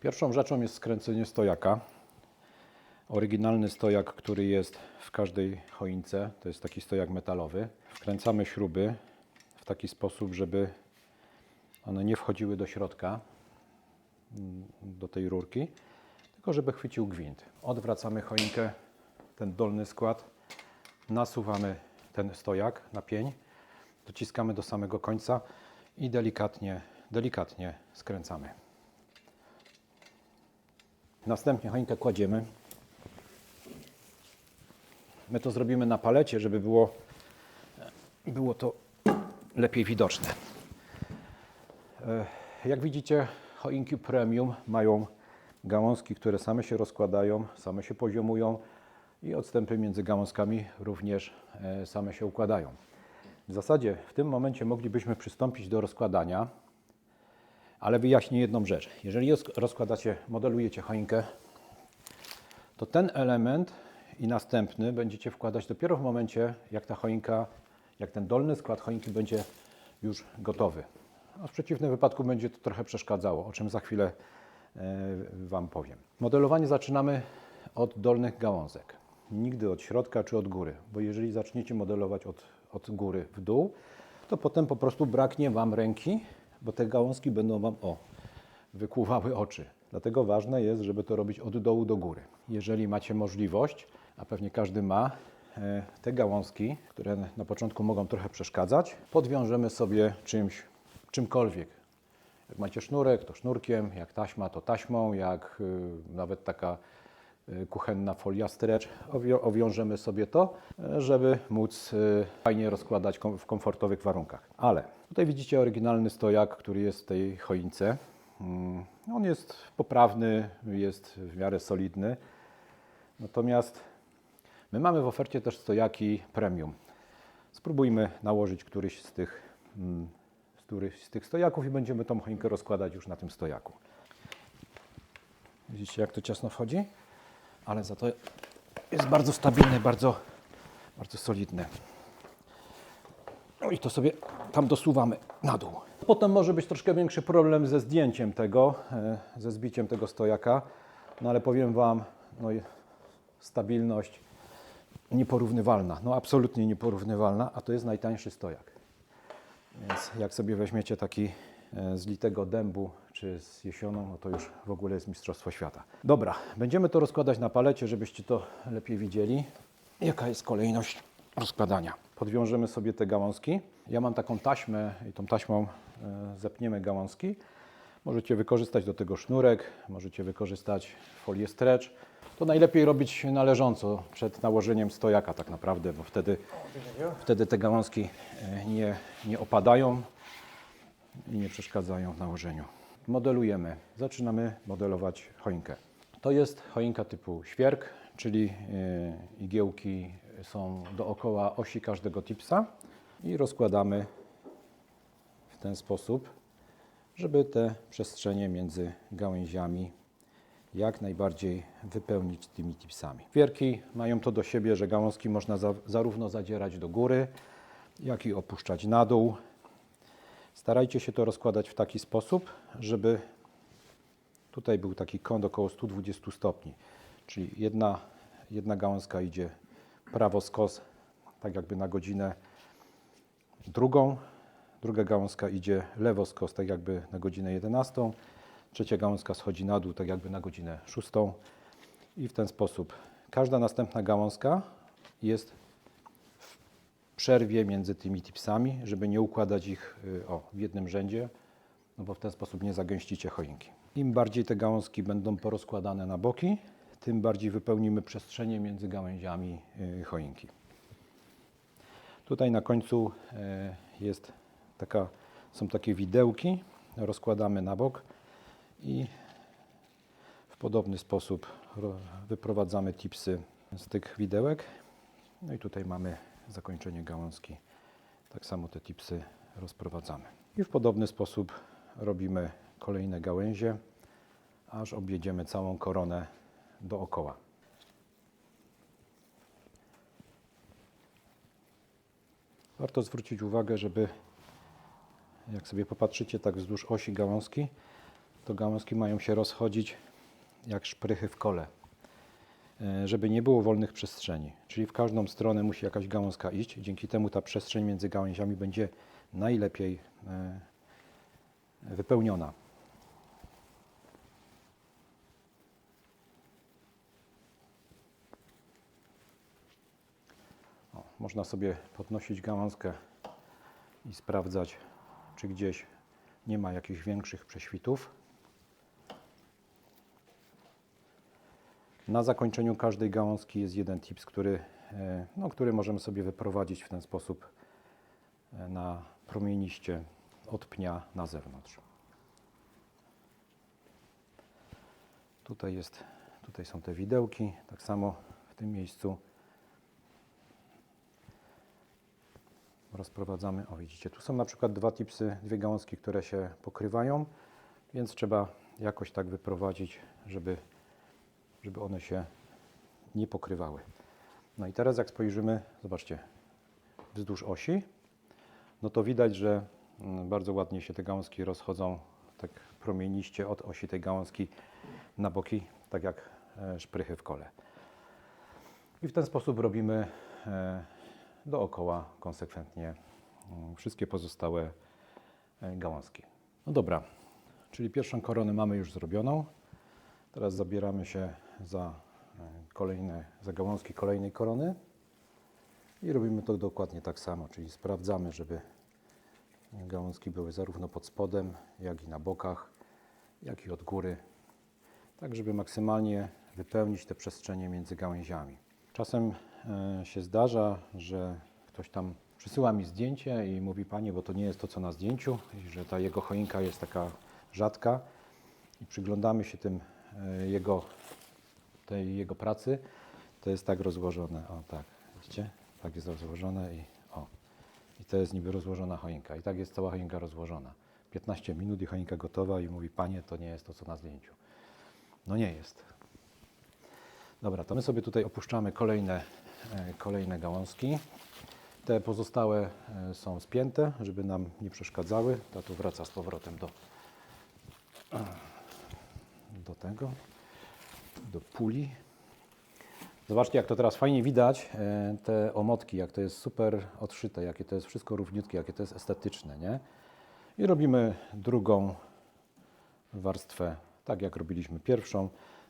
Pierwszą rzeczą jest skręcenie stojaka. Oryginalny stojak, który jest w każdej choince, to jest taki stojak metalowy. Wkręcamy śruby w taki sposób, żeby one nie wchodziły do środka, mm, do tej rurki, tylko żeby chwycił gwint. Odwracamy choinkę, ten dolny skład, nasuwamy ten stojak na pień, dociskamy do samego końca i delikatnie, delikatnie skręcamy. Następnie choinkę kładziemy. My to zrobimy na palecie, żeby było, było to lepiej widoczne. E, Jak widzicie, choinki premium mają gałązki, które same się rozkładają, same się poziomują i odstępy między gałązkami również e, same się układają. W zasadzie w tym momencie moglibyśmy przystąpić do rozkładania, ale wyjaśnię jedną rzecz. Jeżeli roz- rozkładacie, modelujecie choinkę, to ten element i następny będziecie wkładać dopiero w momencie, jak ta choinka, jak ten dolny skład choinki będzie już gotowy. A w przeciwnym wypadku będzie to trochę przeszkadzało, o czym za chwilę e, Wam powiem. Modelowanie zaczynamy od dolnych gałązek. Nigdy od środka czy od góry, bo jeżeli zaczniecie modelować od, od góry w dół, to potem po prostu braknie Wam ręki, bo te gałązki będą Wam o, wykłuwały oczy. Dlatego ważne jest, żeby to robić od dołu do góry. Jeżeli macie możliwość, a pewnie każdy ma, e, te gałązki, które na początku mogą trochę przeszkadzać, podwiążemy sobie czymś, czymkolwiek. Jak macie sznurek, to sznurkiem, jak taśma, to taśmą, jak y, nawet taka kuchenna folia stretch, owią- owiążemy sobie to, y, żeby móc y, fajnie rozkładać w komfortowych warunkach. Ale tutaj widzicie oryginalny stojak, który jest w tej choince. Mm, On jest poprawny, jest w miarę solidny. Natomiast my mamy w ofercie też stojaki premium. Spróbujmy nałożyć któryś z tych, mm, któryś z tych stojaków i będziemy tą choinkę rozkładać już na tym stojaku. Widzicie jak to ciasno wchodzi? Ale za to jest bardzo stabilne, bardzo, bardzo solidne. No i to sobie tam dosuwamy na dół. Potem może być troszkę większy problem ze zdjęciem tego, e, ze zbiciem tego stojaka, no ale powiem Wam, no stabilność nieporównywalna, no absolutnie nieporównywalna, a to jest najtańszy stojak. Więc jak sobie weźmiecie taki e, z litego dębu czy z jesioną, no to już w ogóle jest Mistrzostwo Świata. Dobra, będziemy to rozkładać na palecie, żebyście to lepiej widzieli. Jaka jest kolejność rozkładania? Podwiążemy sobie te gałązki. Ja mam taką taśmę i tą taśmą e, zepniemy gałązki. Możecie wykorzystać do tego sznurek, możecie wykorzystać folię stretch. To najlepiej robić należąco przed nałożeniem stojaka tak naprawdę, bo wtedy, wtedy te gałązki e, nie, nie opadają i nie przeszkadzają w nałożeniu. Modelujemy. Zaczynamy modelować choinkę. To jest choinka typu świerk, czyli e, igiełki są dookoła osi każdego tipsa i rozkładamy w ten sposób, żeby te przestrzenie między gałęziami jak najbardziej wypełnić tymi tipsami. Wierki mają to do siebie, że gałązki można za, zarówno zadzierać do góry, jak i opuszczać na dół. Starajcie się to rozkładać w taki sposób, żeby tutaj był taki kąt około 120 stopni, czyli jedna, jedna gałązka idzie prawo skos, tak jakby na godzinę drugą, druga gałązka idzie lewo skos, tak jakby na godzinę 11, trzecia gałązka schodzi na dół, tak jakby na godzinę 6 i w ten sposób. Każda następna gałązka jest przerwie między tymi tipsami, żeby nie układać ich y, o, w jednym rzędzie, no bo w ten sposób nie zagęścicie choinki. Im bardziej te gałązki będą porozkładane na boki, tym bardziej wypełnimy przestrzenie między gałęziami y, choinki. Tutaj na końcu e, jest taka, są takie widełki, rozkładamy na bok i w podobny sposób ro- wyprowadzamy tipsy z tych widełek. No i tutaj mamy zakończenie gałązki. Tak samo te tipsy rozprowadzamy. I w podobny sposób robimy kolejne gałęzie, aż objedziemy całą koronę dookoła. Warto zwrócić uwagę, żeby jak sobie popatrzycie tak wzdłuż osi gałązki, to gałązki mają się rozchodzić jak szprychy w kole, żeby nie było wolnych przestrzeni. Czyli w każdą stronę musi jakaś gałązka iść. Dzięki temu ta przestrzeń między gałęziami będzie najlepiej e, wypełniona. O, można sobie podnosić gałązkę i sprawdzać, czy gdzieś nie ma jakichś większych prześwitów. Na zakończeniu każdej gałązki jest jeden tips, który, e, no, który możemy sobie wyprowadzić w ten sposób e, na promieniście od pnia na zewnątrz. Tutaj, jest, tutaj są te widełki, tak samo w tym miejscu rozprowadzamy. O widzicie, tu są na przykład dwa tipsy, dwie gałązki, które się pokrywają, więc trzeba jakoś tak wyprowadzić, żeby, żeby one się nie pokrywały. No i teraz jak spojrzymy, zobaczcie, wzdłuż osi, no to widać, że mm, bardzo ładnie się te gałązki rozchodzą tak promieniście od osi tej gałązki na boki, tak jak e, szprychy w kole. I w ten sposób robimy e, dookoła konsekwentnie mm, wszystkie pozostałe e, gałązki. No dobra, czyli pierwszą koronę mamy już zrobioną. Teraz zabieramy się za e, kolejne, za gałązki kolejnej korony i robimy to dokładnie tak samo, czyli sprawdzamy, żeby gałązki były zarówno pod spodem, jak i na bokach, jak i od góry, tak żeby maksymalnie wypełnić te przestrzenie między gałęziami. Czasem e, się zdarza, że ktoś tam przysyła mi zdjęcie i mówi Panie, bo to nie jest to, co na zdjęciu, i że ta jego choinka jest taka rzadka i przyglądamy się tym e, jego, tej jego pracy, to jest tak rozłożone, o tak, widzicie? Tak jest rozłożone i o. I to jest niby rozłożona choinka. I tak jest cała choinka rozłożona. 15 minut i choinka gotowa i mówi Panie, to nie jest to, co na zdjęciu. No nie jest. Dobra, to my sobie tutaj opuszczamy kolejne, e, kolejne gałązki. Te pozostałe e, są spięte, żeby nam nie przeszkadzały. Ta tu wraca z powrotem do, do tego, do puli. Zobaczcie, jak to teraz fajnie widać, e, te omotki, jak to jest super odszyte, jakie to jest wszystko równiutkie, jakie to jest estetyczne, nie? I robimy drugą warstwę, tak jak robiliśmy pierwszą.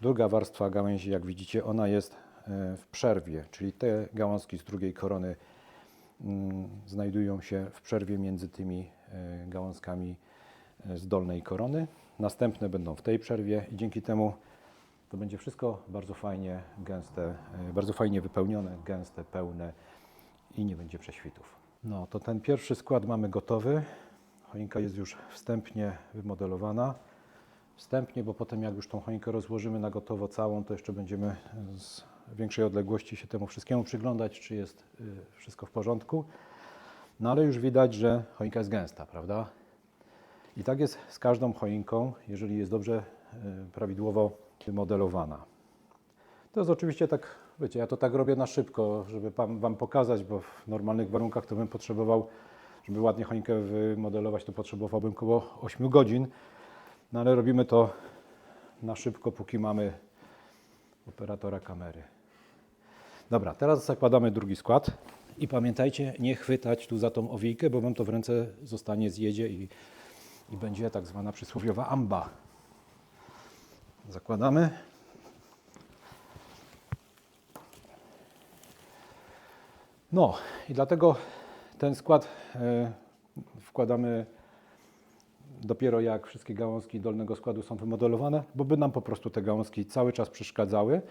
Druga warstwa gałęzi, jak widzicie, ona jest e, w przerwie, czyli te gałązki z drugiej korony mm, znajdują się w przerwie między tymi e, gałązkami z dolnej korony. Następne będą w tej przerwie i dzięki temu to będzie wszystko bardzo fajnie gęste, bardzo fajnie wypełnione, gęste, pełne i nie będzie prześwitów. No to ten pierwszy skład mamy gotowy. Choinka jest już wstępnie wymodelowana wstępnie, bo potem jak już tą choinkę rozłożymy na gotowo całą, to jeszcze będziemy z większej odległości się temu wszystkiemu przyglądać, czy jest y, wszystko w porządku. No ale już widać, że choinka jest gęsta, prawda? I tak jest z każdą choinką, jeżeli jest dobrze, y, prawidłowo wymodelowana. To jest oczywiście tak, wiecie, ja to tak robię na szybko, żeby wam pokazać, bo w normalnych warunkach to bym potrzebował, żeby ładnie choinkę wymodelować, to potrzebowałbym około 8 godzin. No ale robimy to na szybko, póki mamy operatora kamery. Dobra, teraz zakładamy drugi skład. I pamiętajcie, nie chwytać tu za tą owijkę, bo Wam to w ręce zostanie, zjedzie i, i będzie tak zwana przysłowiowa amba. Zakładamy. No i dlatego ten skład e, wkładamy dopiero jak wszystkie gałązki dolnego składu są wymodelowane, bo by nam po prostu te gałązki cały czas przeszkadzały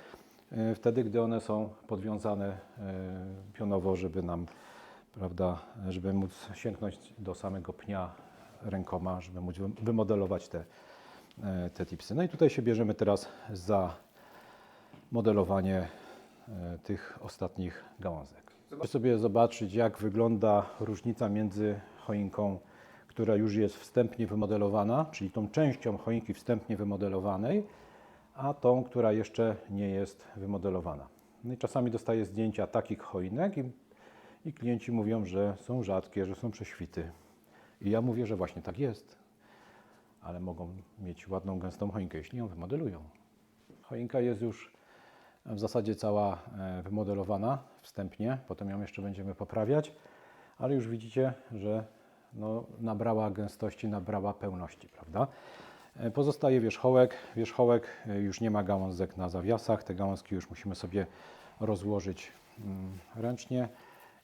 e, wtedy, gdy one są podwiązane e, pionowo, żeby nam, prawda, żeby móc sięgnąć do samego pnia rękoma, żeby móc wymodelować te, te tipsy. No i tutaj się bierzemy teraz za modelowanie tych ostatnich gałązek. Żeby sobie zobaczyć, jak wygląda różnica między choinką która już jest wstępnie wymodelowana, czyli tą częścią choinki wstępnie wymodelowanej, a tą, która jeszcze nie jest wymodelowana. No i czasami dostaję zdjęcia takich choinek i, i klienci mówią, że są rzadkie, że są prześwity. I ja mówię, że właśnie tak jest. Ale mogą mieć ładną, gęstą choinkę, jeśli ją wymodelują. Choinka jest już w zasadzie cała e, wymodelowana wstępnie, potem ją jeszcze będziemy poprawiać, ale już widzicie, że no, nabrała gęstości, nabrała pełności, prawda? E, Pozostaje wierzchołek. Wierzchołek e, już nie ma gałązek na zawiasach. Te gałązki już musimy sobie rozłożyć mm, ręcznie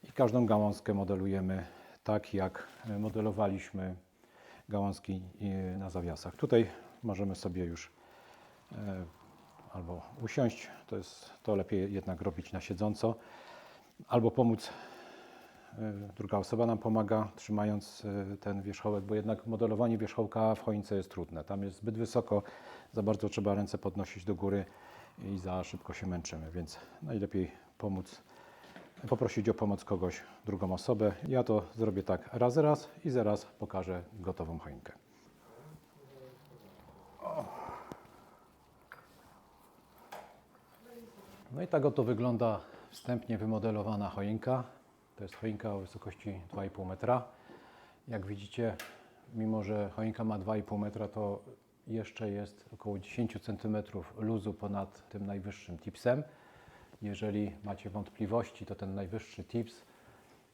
i każdą gałązkę modelujemy tak, jak modelowaliśmy gałązki e, na zawiasach. Tutaj możemy sobie już e, albo usiąść, to jest to lepiej jednak robić na siedząco, albo pomóc e, druga osoba nam pomaga, trzymając ten wierzchołek, bo jednak modelowanie wierzchołka w choince jest trudne. Tam jest zbyt wysoko, za bardzo trzeba ręce podnosić do góry i za szybko się męczymy, więc najlepiej pomóc, poprosić o pomoc kogoś, drugą osobę. Ja to zrobię tak raz, raz i zaraz pokażę gotową choinkę. No i tak oto wygląda wstępnie wymodelowana choinka. To jest choinka o wysokości 2,5 metra. Jak widzicie, mimo że choinka ma 2,5 metra, to jeszcze jest około 10 cm luzu ponad tym najwyższym tipsem. Jeżeli macie wątpliwości, to ten najwyższy tips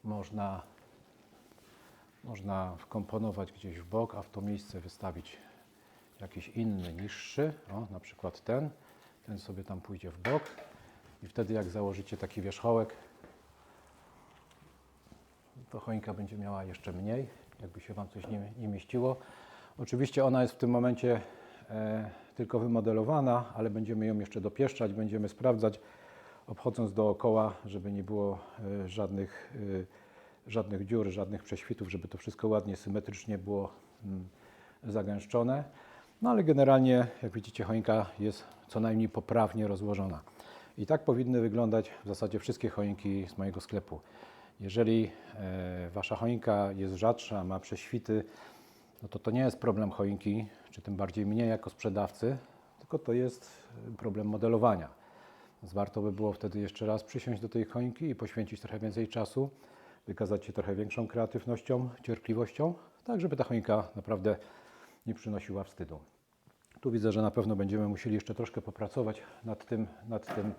można, można wkomponować gdzieś w bok, a w to miejsce wystawić jakiś inny, niższy, o, na przykład ten. Ten sobie tam pójdzie w bok i wtedy jak założycie taki wierzchołek, to choinka będzie miała jeszcze mniej, jakby się Wam coś nie, nie mieściło. Oczywiście ona jest w tym momencie e, tylko wymodelowana, ale będziemy ją jeszcze dopieszczać, będziemy sprawdzać, obchodząc dookoła, żeby nie było e, żadnych, e, żadnych dziur, żadnych prześwitów, żeby to wszystko ładnie, symetrycznie było mm, zagęszczone. No ale generalnie, jak widzicie, choinka jest co najmniej poprawnie rozłożona. I tak powinny wyglądać w zasadzie wszystkie choinki z mojego sklepu. Jeżeli e, Wasza choinka jest rzadsza, ma prześwity, no to to nie jest problem choinki, czy tym bardziej mnie jako sprzedawcy, tylko to jest problem modelowania. Warto by było wtedy jeszcze raz przysiąść do tej choinki i poświęcić trochę więcej czasu, wykazać się trochę większą kreatywnością, cierpliwością, tak żeby ta choinka naprawdę nie przynosiła wstydu. Tu widzę, że na pewno będziemy musieli jeszcze troszkę popracować nad tym, nad tym,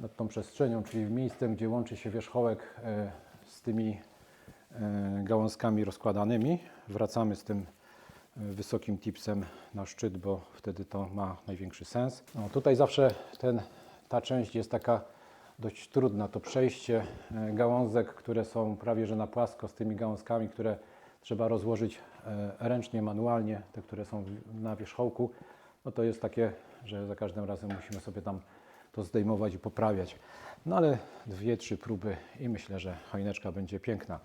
nad tą przestrzenią, czyli miejscem, gdzie łączy się wierzchołek e, z tymi e, gałązkami rozkładanymi. Wracamy z tym e, wysokim tipsem na szczyt, bo wtedy to ma największy sens. No, tutaj zawsze ten, ta część jest taka dość trudna, to przejście e, gałązek, które są prawie że na płasko z tymi gałązkami, które trzeba rozłożyć e, ręcznie, manualnie, te, które są na wierzchołku, no to jest takie, że za każdym razem musimy sobie tam to zdejmować i poprawiać. No ale dwie, trzy próby i myślę, że choineczka będzie piękna.